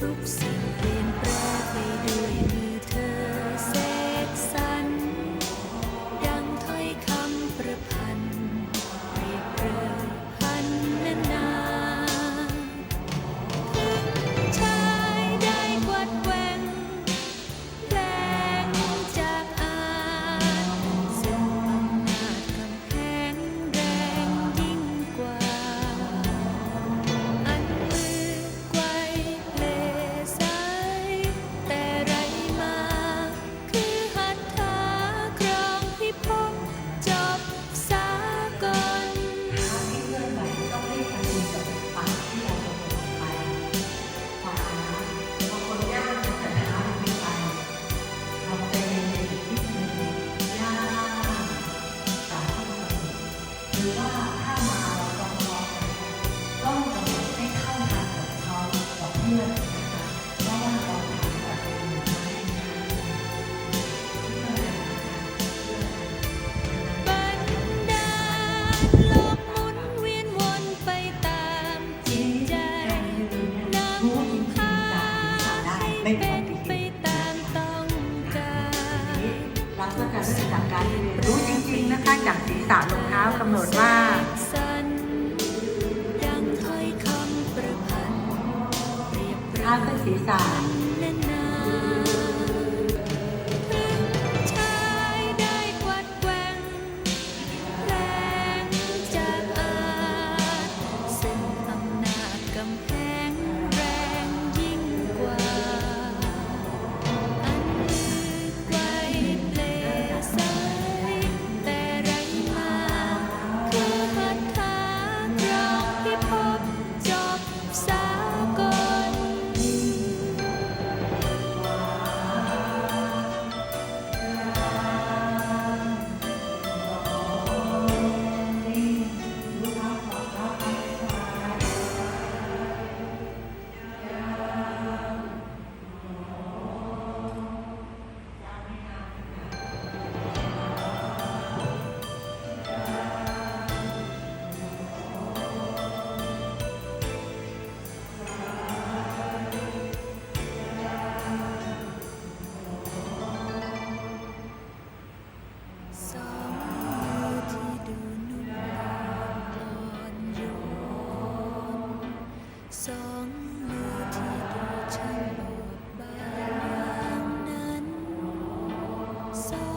ทุกสิ่งเปลี่ยน ไม่มีความคิดลักษณเรื่องจากการรู้จริงๆนะคะจากศีรษะองเท้ากำหนดว่าถ้าเป็นศีรษะ song.